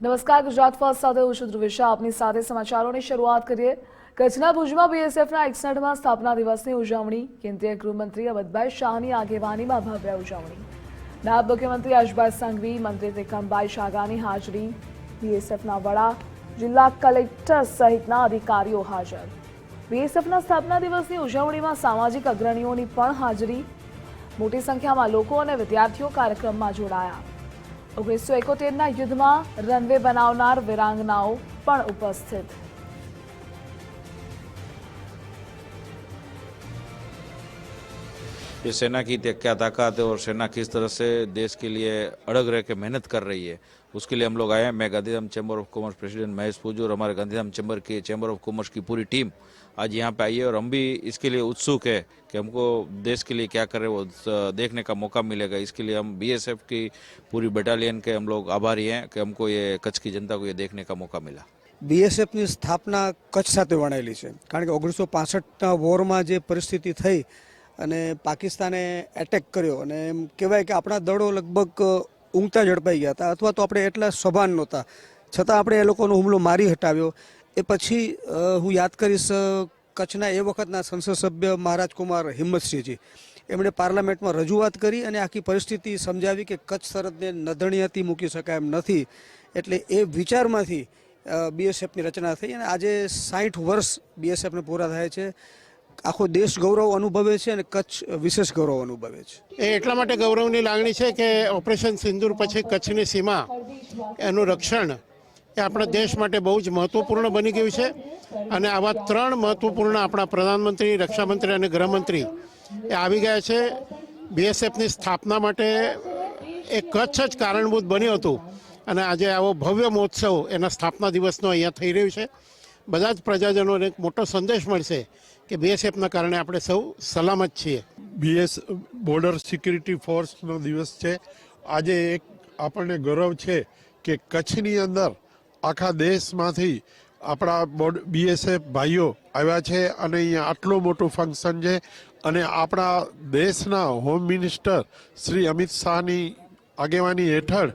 નમસ્કાર, ગુજરાત ફર્સ્ટ સાથે હું છું ધ્રુવિશા. આપની સાથે સમાચારોની શરૂઆત કરીએ. કચ્છના ભુજમાં બીએસએફના એકસઠમાં સ્થાપના દિવસની ઉજવણી. કેન્દ્રીય ગૃહમંત્રી અમિતભાઈ શાહની આગેવાનીમાં ભવ્ય ઉજવણી. નાયબ મુખ્યમંત્રી હર્ષભાઈ સંઘવી, મંત્રી ત્રિકમભાઈ શાગાની હાજરી. બીએસએફના વડા, જિલ્લા કલેક્ટર સહિતના અધિકારીઓ હાજર. બીએસએફના સ્થાપના દિવસની ઉજવણીમાં સામાજિક અગ્રણીઓની પણ હાજરી. મોટી સંખ્યામાં લોકો અને વિદ્યાર્થીઓ કાર્યક્રમમાં જોડાયા. ઓગણીસો એકોતેરના યુદ્ધમાં રનવે બનાવનાર વીરાંગનાઓ પણ ઉપસ્થિત. ये सेना की त्या- क्या ताकत है और सेना किस तरह से देश के लिए अड़ग रह के मेहनत कर रही है उसके लिए हम लोग आए हैं मैं Gandhidham chamber of commerce president Mahesh Puju और हमारे गांधीधाम चैम्बर की चैम्बर ऑफ कॉमर्स की पूरी टीम आज यहाँ पे आई है और हम भी इसके लिए उत्सुक है कि हमको देश के लिए क्या करें वो स- देखने का मौका मिलेगा इसके लिए हम बीएसएफ की पूरी बटालियन के हम लोग आभारी हैं कि हमको ये कच्छ की जनता को ये देखने का मौका मिला બીએસએફની સ્થાપના કચ્છ સાથે વણાયેલી છે કારણ કે ઓગણીસો પાસઠના વોરમાં જે પરિસ્થિતિ થઈ અને પાકિસ્તાને એટેક કર્યો. અને એમ કહેવાય કે આપણા દળો લગભગ ઊંઘતા ઝડપાઈ ગયા હતા અથવા તો આપણે એટલા સભાન નહોતા. છતાં આપણે એ લોકોનો હુમલો મારી હટાવ્યો. એ પછી હું યાદ કરીશ કચ્છના એ વખતના સંસદ સભ્ય મહારાજ કુમાર હિંમતસિંહજી. એમણે પાર્લામેન્ટમાં રજૂઆત કરી અને આખી પરિસ્થિતિ સમજાવી કે કચ્છ સરહદને નધણીયાથી મૂકી શકાય એમ નથી. એટલે એ વિચારમાંથી બીએસએફની રચના થઈ અને આજે સાઠ વર્ષ બીએસએફને પૂરા થાય છે. આખો દેશ ગૌરવ અનુભવે છે અને કચ્છ વિશેષ ગૌરવ અનુભવે છે. એ એટલા માટે ગૌરવની લાગણી છે કે ઓપરેશન સિંદૂર પછી કચ્છની સીમા, એનું રક્ષણ એ આપણા દેશ માટે બહુ જ મહત્વપૂર્ણ બની ગયું છે. અને આવા ત્રણ મહત્વપૂર્ણ આપણા પ્રધાનમંત્રી, રક્ષામંત્રી અને ગૃહમંત્રી એ આવી ગયા છે. બીએસએફની સ્થાપના માટે એ કચ્છ જ કારણભૂત બન્યું હતું. અને આજે આવો ભવ્ય મહોત્સવ એના સ્થાપના દિવસનો અહીંયા થઈ રહ્યું છે. બધા જ પ્રજાજનોને એક મોટો સંદેશ મળશે કે બીએસએફના કારણે આપણે સૌ સલામત છીએ? બીએસ બોર્ડર સિક્યુરિટી ફોર્સનો દિવસ છે. આજે એક આપણને ગૌરવ છે કે કચ્છની અંદર આખા દેશમાંથી આપણા બોર્ડ બીએસએફ ભાઈઓ આવ્યા છે અને અહીંયા આટલું મોટું ફંક્શન છે અને આપણા દેશના હોમ મિનિસ્ટર શ્રી અમિત શાહની આગેવાની હેઠળ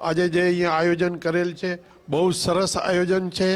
આજે જે અહીંયા આયોજન કરેલ છે, બહુ સરસ આયોજન છે.